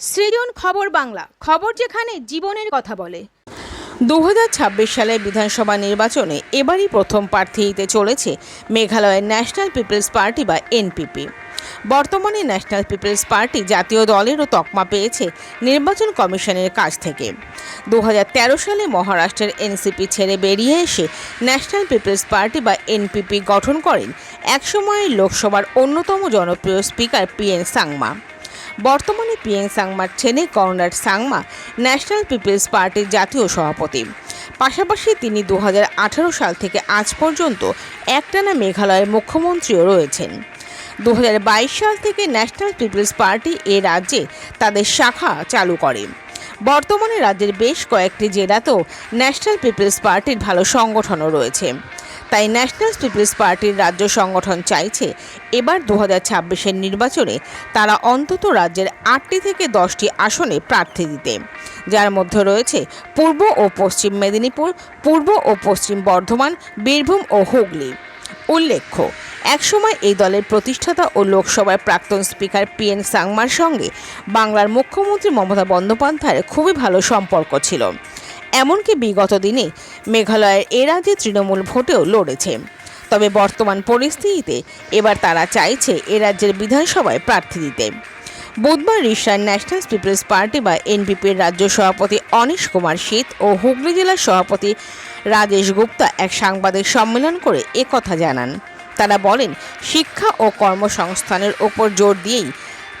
সৃজন খবর বাংলা, খবর যেখানে জীবনের কথা বলে। দু হাজার ছাব্বিশ সালের বিধানসভা নির্বাচনে এবারই প্রথম প্রার্থী দিতে চলেছে মেঘালয়ের ন্যাশনাল পিপলস পার্টি বা এনপিপি। বর্তমানে ন্যাশনাল পিপলস পার্টি জাতীয় দলেরও তকমা পেয়েছে নির্বাচন কমিশনের কাছ থেকে। দু হাজার তেরো সালে মহারাষ্ট্রের এনসিপি ছেড়ে বেরিয়ে এসে ন্যাশনাল পিপলস পার্টি বা এনপিপি গঠন করেন একসময়ের লোকসভার অন্যতম জনপ্রিয় স্পিকার পি এন সাংমা। বর্তমানে পিএন সাংমার ছেলে কর্নার সাংমা ন্যাশনাল পিপলস পার্টির জাতীয় সভাপতি। পাশাপাশি তিনি দু হাজার আঠারো সাল থেকে আজ পর্যন্ত একটানা মেঘালয়ের মুখ্যমন্ত্রীও রয়েছেন। দু হাজার বাইশ সাল থেকে ন্যাশনাল পিপলস পার্টি এ রাজ্যে তাদের শাখা চালু করে। বর্তমানে রাজ্যের বেশ কয়েকটি জেলাতেও ন্যাশনাল পিপলস পার্টির ভালো সংগঠনও রয়েছে। তাই ন্যাশনাল পিপলস পার্টির রাজ্য সংগঠন চাইছে এবার দু হাজার নির্বাচনে তারা অন্তত রাজ্যের আটটি থেকে দশটি আসনে প্রার্থী দিতে। যার মধ্যে রয়েছে পূর্ব ও পশ্চিম মেদিনীপুর, পূর্ব ও পশ্চিম বর্ধমান, বীরভূম ও হুগলি। উল্লেখ্য, একসময় এই দলের প্রতিষ্ঠাতা ও লোকসভার প্রাক্তন স্পিকার পি এন সাংমার সঙ্গে বাংলার মুখ্যমন্ত্রী মমতা বন্দ্যোপাধ্যায়ের খুবই ভালো সম্পর্ক ছিল। এমনকি বিগত দিনে মেঘালয়ের এ রাজ্যে তৃণমূল ভোটেও লড়েছে। তবে বর্তমান পরিস্থিতিতে এবার তারা চাইছে এ রাজ্যের বিধানসভায় প্রার্থী দিতে। বুধবার রিশার ন্যাশনাল পিপলস পার্টি বা এনপিপির রাজ্য সভাপতি অনিশ কুমার শীত ও হুগলি জেলার সভাপতি রাজেশ গুপ্তা এক সাংবাদিক সম্মেলন করে একথা জানান। তারা বলেন, শিক্ষা ও কর্মসংস্থানের ওপর জোর দিয়েই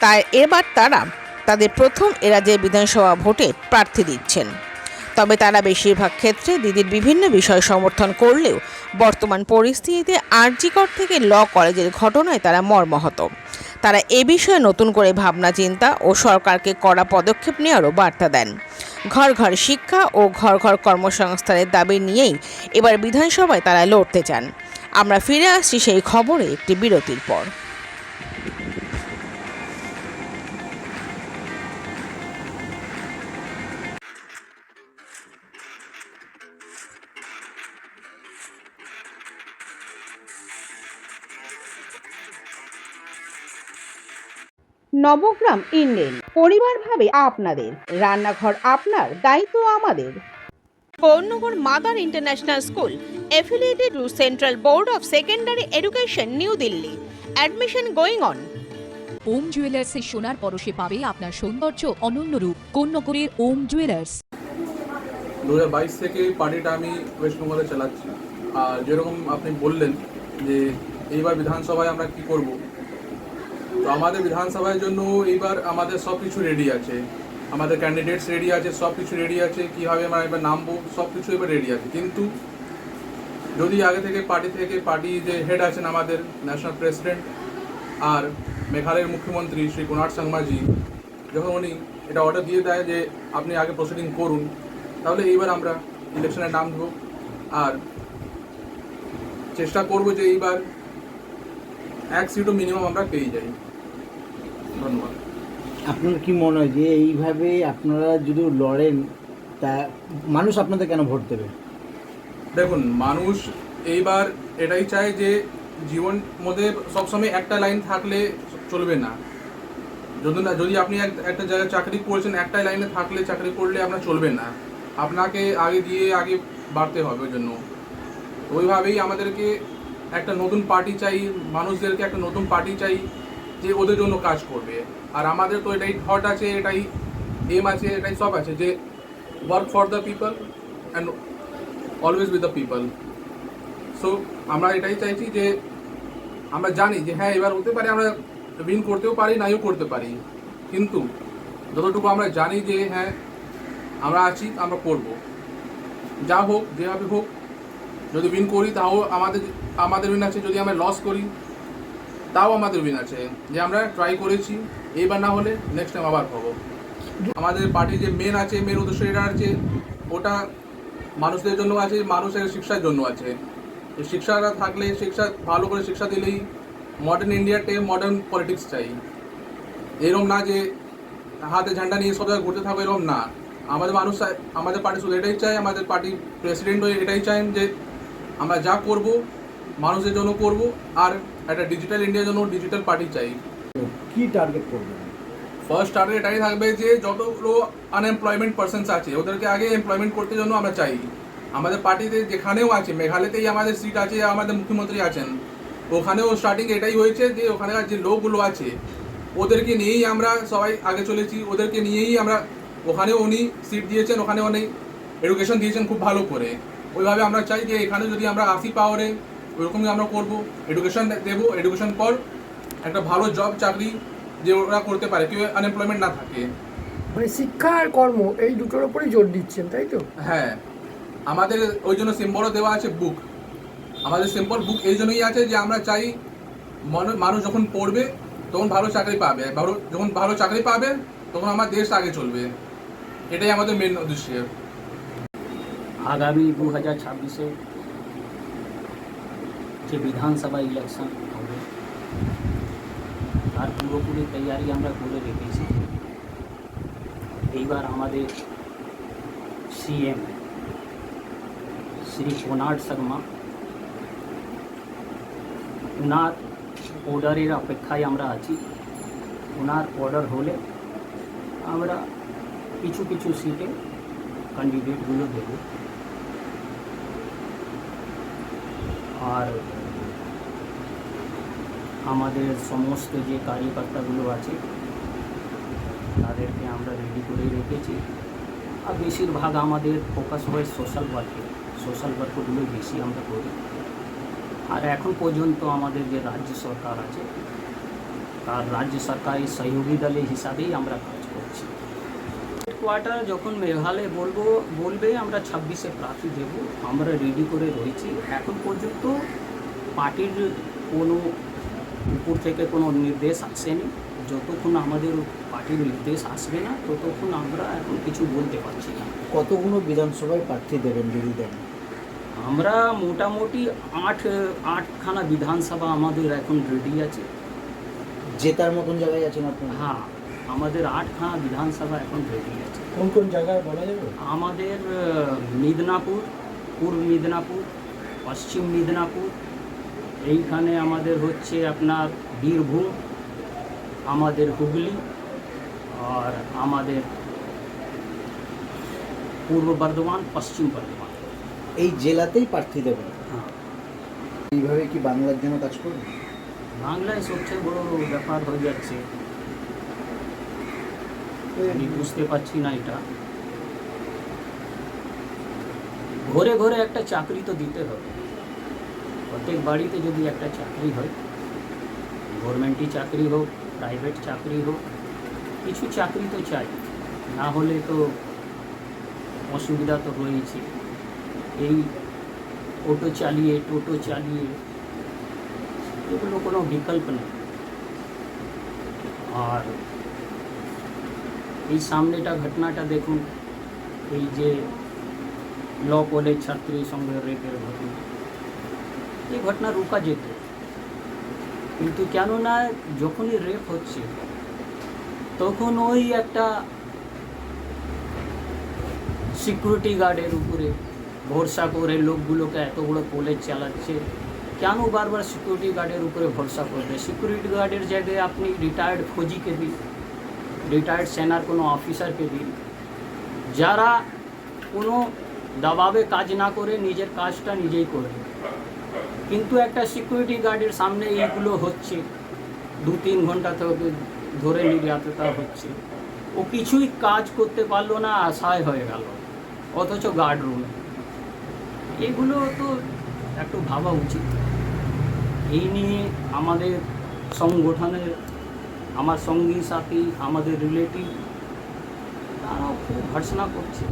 তাই এবার তারা তাদের প্রথম এ রাজ্যের বিধানসভা ভোটে প্রার্থী দিচ্ছেন। তবে তারা বেশিরভাগ ক্ষেত্রে দিদির বিভিন্ন বিষয় সমর্থন করলেও বর্তমান পরিস্থিতিতে আরজিকর থেকে ল কলেজের ঘটনায় তারা মর্মাহত। তারা এ বিষয়ে নতুন করে ভাবনা, চিন্তা ও সরকারকে কড়া পদক্ষেপ নেওয়ারও বার্তা দেন। ঘর ঘর শিক্ষা ও ঘর ঘর কর্মসংস্থানের দাবি নিয়েই এবার বিধানসভায় তারা লড়তে চান। আমরা ফিরে আসছি সেই খবরে একটি বিরতির পর। নবগ্রাম ইন্ডেন। পরিবার ভাবে আপনাদের। রান্নাঘর আপনার দায়িত্ব আমাদের। বর্ণগর Mother International School affiliated to Central Board of Secondary Education New Delhi admission going on Om জুয়েলার্সের সোনার পরশে পাবে আপনার সৌন্দর্য অনন্য রূপ। কোন্নগরের ওম জুয়েলার্স দু থেকে পার্টিটা আমি ওয়েস্ট বেঙ্গলে চালাচ্ছি। আর যেরকম আপনি বললেন যে এইবার বিধানসভায় আমরা কি করব তো আমাদের বিধানসভার জন্য এইবার আমাদের সব কিছু রেডি আছে। আমাদের ক্যান্ডিডেটস রেডি আছে সব কিছু রেডি আছে, কীভাবে আমরা এবার নামবো সব কিছু এবার রেডি আছে। কিন্তু যদি আগে থেকে পার্টি থেকে পার্টি যে হেড আছেন আমাদের ন্যাশনাল প্রেসিডেন্ট আর মেঘালয়ের মুখ্যমন্ত্রী শ্রী কুনার সাংমাজি যখন উনি এটা অর্ডার দিয়ে দেয় যে আপনি আগে প্রসিডিং করুন, তাহলে এইবার আমরা ইলেকশনে নাম দেবো আর চেষ্টা করব যে এইবার এক সিটও মিনিমাম আমরা পেয়ে যাই। ধন্যবাদ। আপনার কি মনে হয় যে এইভাবে আপনারা যদি লড়েন তা মানুষ আপনাদের কেন ভোট দেবে? দেখুন মানুষ এইবার এটাই চায় যে জীবন মধ্যে সবসময় একটা লাইন থাকলে চলবে না। যদি না যদি আপনি এক- একটা জায়গায় চাকরি করছেন একটাই লাইনে থাকলে চাকরি করলে আপনার চলবে না। আপনাকে আগে দিয়ে আগে বাড়তে হবে ওই জন্য। ওইভাবেই আমাদেরকে একটা নতুন পার্টি চাই মানুষদেরকে একটা নতুন পার্টি চাই। যে ওদের জন্য কাজ করবে। আর আমাদের তো এটাই থট আছে, এটাই এম আছে, এটাই সব আছে যে work for the people and always with the people so আমরা এটাই চাইছি যে আমরা জানি যে হ্যাঁ এবার হতে পারে আমরা উইন করতেও পারি, নাইও করতে পারি। কিন্তু যতটুকু আমরা জানি যে হ্যাঁ আমরা আছি, আমরা করব। যা হোক, যেভাবে হোক, যদি উইন করি তাও আমাদের আমাদের উইন আছে। যদি আমরা লস করি তাও আমাদের উইন আছে। যে আমরা ট্রাই করেছি এইবার না হলে নেক্সট টাইম আবার হব আমাদের পার্টির যে মেন আছে মেন উদ্দেশ্য এটা আছে, ওটা মানুষদের জন্য আছে, মানুষের শিক্ষার জন্য আছে। শিক্ষাটা থাকলে, শিক্ষা ভালো করে শিক্ষা দিলেই মডার্ন ইন্ডিয়াতে মডার্ন পলিটিক্স চাই। এরকম না যে হাতে ঝান্ডা নিয়ে সব জায়গায় ঘুরতে থাকো এরকম না। আমাদের মানুষ আমাদের পার্টি শুধু এটাই চায়, আমাদের পার্টি প্রেসিডেন্ট হয়ে এটাই চায় যে আমরা যা করব মানুষের জন্য করব, আর একটা ডিজিটাল ইন্ডিয়ার জন্য ডিজিটাল পার্টি চাই। কি টার্গেট করবেন? ফার্স্ট স্টার্টে এটাই থাকবে যে যতগুলো আনএমপ্লয়মেন্ট পার্সনস আছে ওদেরকে আগে এমপ্লয়মেন্ট করতে জন্য আমরা চাই। আমাদের পার্টিতে যেখানেও আছে মেঘালয়তেই আমাদের সিট আছে আমাদের মুখ্যমন্ত্রী আছেন। ওখানেও স্টার্টিং এটাই হয়েছে যে ওখানকার যে লোকগুলো আছে ওদেরকে নিয়েই আমরা সবাই আগে চলেছি ওদেরকে নিয়েই আমরা ওখানেও উনি সিট দিয়েছেন ওখানে উনি এডুকেশন দিয়েছেন খুব ভালো করে। ওইভাবে আমরা চাই যে এখানে যদি আমরা আসি পাওয়ারে ওইরকমই আমরা করব। এডুকেশন দেবো এডুকেশন পর একটা ভালো জব চাকরি যে ওরা করতে পারে কেউ আনএমপ্লয়মেন্ট না থাকে। মানে শিক্ষা আর কর্ম এই দুটোর উপরেই জোর দিচ্ছেন তাই তো? হ্যাঁ। আমাদের ওই জন্য সিম্বলও দেওয়া আছে বুক আমাদের সিম্পল বুক এই জন্যই আছে যে আমরা চাই মন- মানুষ যখন পড়বে তখন ভালো চাকরি পাবে। ভালো যখন ভালো চাকরি পাবে তখন আমার দেশ আগে চলবে। এটাই আমাদের মেন উদ্দেশ্য। আগামী দু হাজার ছাব্বিশে যে বিধানসভা ইলেকশন হবে তার পুরোপুরি তৈয়ারি আমরা করে রেখেছি এইবার আমাদের সিএম শ্রী কোনার্ড শর্মা ওনার অর্ডারের অপেক্ষায় আমরা আছি ওনার অর্ডার হলে আমরা কিছু কিছু সিটে ক্যান্ডিডেটগুলো দেবো আর আমাদের সমস্ত যে কার্যকর্তাগুলো আছে, তাদেরকে আমরা রেডি করে রেখেছি। আর বেশিরভাগ আমাদের ফোকাস হয় সোশ্যাল ওয়ার্কে সোশ্যাল ওয়ার্কগুলো বেশি আমরা করি। আর এখন পর্যন্ত আমাদের যে রাজ্য সরকার আছে, তার রাজ্য সরকারি সহযোগী দলের হিসাবেই আমরা কাজ করছি হেডকোয়ার্টার যখন মেঘালয় বলব বলবে আমরা ছাব্বিশে প্রার্থী দেব। আমরা রেডি করে রয়েছি। এখন পর্যন্ত পার্টির কোনো উপর থেকে কোনো নির্দেশ আসেনি। যতক্ষণ আমাদের পার্টির নির্দেশ আসবে না ততক্ষণ আমরা এখন কিছু বলতে পারছি না। কতগুলো বিধানসভায় প্রার্থী দেবেন যদি দেন আমরা মোটামুটি আট আটখানা বিধানসভা আমাদের এখন রেডি আছে। জেতার মতন জায়গায় আছেন আপনারা? হ্যাঁ। আমাদের আটখানা বিধানসভা এখন রেডি আছে কোন কোন জায়গায় বলা যাবে? আমাদের মিদনাপুর পূর্ব মিদনাপুর পশ্চিম মিদনাপুর এইখানে আমাদের হচ্ছে আপনার বীরভূম আমাদের হুগলি আর আমাদের পূর্ব বর্ধমান পশ্চিম বর্ধমান। এই জেলাতেই প্রার্থী দেবেন? হ্যাঁ। এইভাবে কি বাংলার জন্য কাজ করবেন বাংলায় সবচেয়ে বড় ব্যাপার হয়ে যাচ্ছে আমি বুঝতে পারছি না এটা। ঘরে ঘরে একটা চাকরি তো দিতে হবে। প্রত্যেক বাড়িতে যদি একটা চাকরি হয় গভর্নমেন্টই চাকরি হোক প্রাইভেট চাকরি হোক, কিছু চাকরি তো চাই। না হলে তো অসুবিধা তো রয়েছে এই অটো চালিয়ে, টোটো চালিয়ে এগুলো কোনো বিকল্প নেই। আর এই সামনেটা ঘটনাটা দেখুন, এই যে ল কলেজ ছাত্রীর সঙ্গে রেপের ঘটনা। এই ঘটনা রুকা যেত। কিন্তু কেননা যখনই রেপ হচ্ছে, তখন ওই একটা সিকিউরিটি গার্ডের উপরে ভরসা করে লোকগুলোকে এত বড় কলেজ চালাচ্ছে। কেন বারবার সিকিউরিটি গার্ডের উপরে ভরসা করবে? সিকিউরিটি গার্ডের জায়গায় আপনি রিটায়ার্ড ফৌজিকে দিন। রিটায়ার্ড সেনার কোনো অফিসারকে দিন। যারা কোনো দবাবে কাজ না করে, নিজের কাজটা নিজেই করবে কিন্তু একটা সিকিউরিটি গার্ডের সামনে এইগুলো হচ্ছে। দু তিন ঘণ্টা থেকে ধরে নির্যাততা হচ্ছে। ও কিছুই কাজ করতে পারল না, আশায় হয়ে গেল। অথচ গার্ড রুমে এগুলো তো একটু ভাবা উচিত। এই নিয়ে আমাদের সংগঠনের আমার সঙ্গী, সাথী, আমাদের রিলেটিভ তারাও খুব ভর্সনা করছে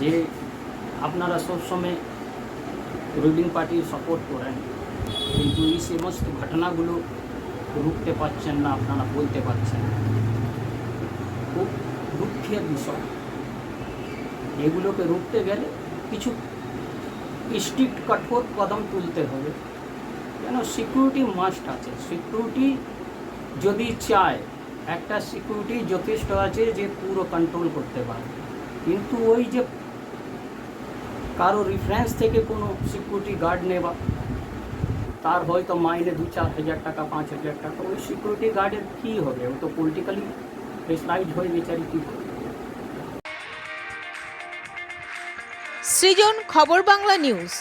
যে আপনারা সবসময় রুলিং পার্টি সাপোর্ট করেন। কিন্তু এই সমস্ত ঘটনাগুলো রুখতে পারছেন না, আপনারা বলতে পারছেন না। খুব দুঃখের বিষয়। এগুলোকে রুখতে গেলে কিছু স্ট্রিক্ট কঠোর কদম তুলতে হবে। কেন? সিকিউরিটি মাস্ট আছে। সিকিউরিটি যদি চায়, একটা সিকিউরিটি যথেষ্ট আছে যে পুরো কন্ট্রোল করতে পারে। কিন্তু ওই যে কারও রেফারেন্স থেকে কোনো সিকিউরিটি গার্ড নেওয়া, তার হয়তো মাইনে দু চার হাজার টাকা, পাঁচ হাজার টাকা, ওই সিকিউরিটি গার্ডের কী হবে? ও তো পলিটিক্যালি প্রেসারাইজ হয়ে বেচারি কী করবে? সৃজন খবর বাংলা নিউজ